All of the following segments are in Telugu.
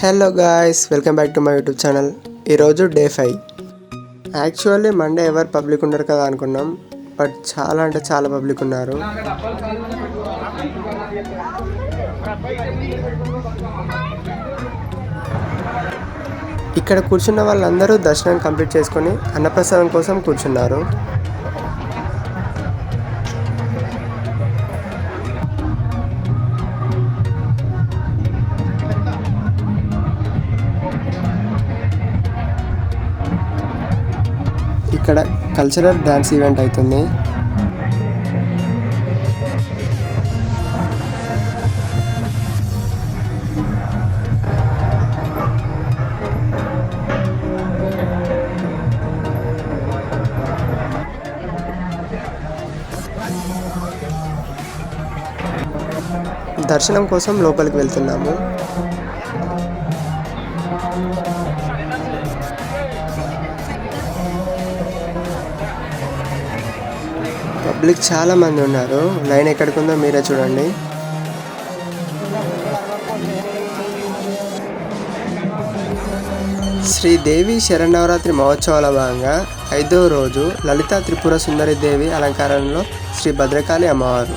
Hello guys welcome back to my YouTube channel ఈరోజు డే ఫైవ్ యాక్చువల్లీ మండే ఎవరు పబ్లిక్ ఉండరు కదా అనుకున్నాం బట్ చాలా అంటే చాలా పబ్లిక్ ఉన్నారు. ఇక్కడ కూర్చున్న వాళ్ళందరూ దర్శనం కంప్లీట్ చేసుకొని అన్నప్రసాదం కోసం కూర్చున్నారు. ఇక్కడ కల్చరల్ డ్యాన్స్ ఈవెంట్ అవుతుంది. దర్శనం కోసం లోపలికి వెళ్తున్నాము. పబ్లిక్ చాలా మంది ఉన్నారు. లైన్ ఎక్కడికి ఉందో మీరే చూడండి. శ్రీదేవి శరణవరాత్రి మహోత్సవాల భాగంగా ఐదవ రోజు లలిత త్రిపుర సుందరి దేవి అలంకారంలో శ్రీ భద్రకాళి అమ్మవారు.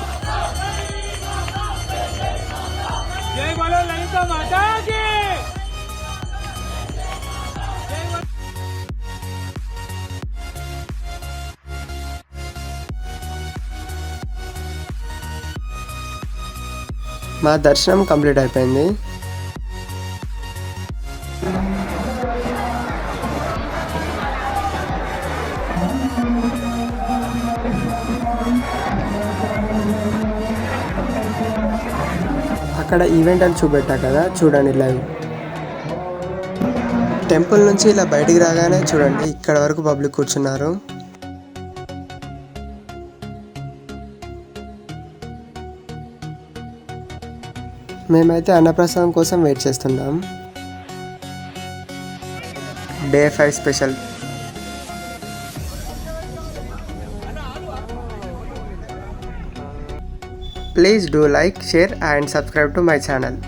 మా దర్శనం కంప్లీట్ అయిపోయింది. అక్కడ ఈవెంట్ అని చూపెట్టా కదా చూడండి లైవ్. టెంపుల్ నుంచి ఇలా బయటికి రాగానే చూడండి ఇక్కడ వరకు పబ్లిక్ కూర్చున్నారు. మేమైతే అన్నప్రసాదం కోసం వెయిట్ చేస్తున్నాం. Day five special. Please do like share and subscribe to my channel.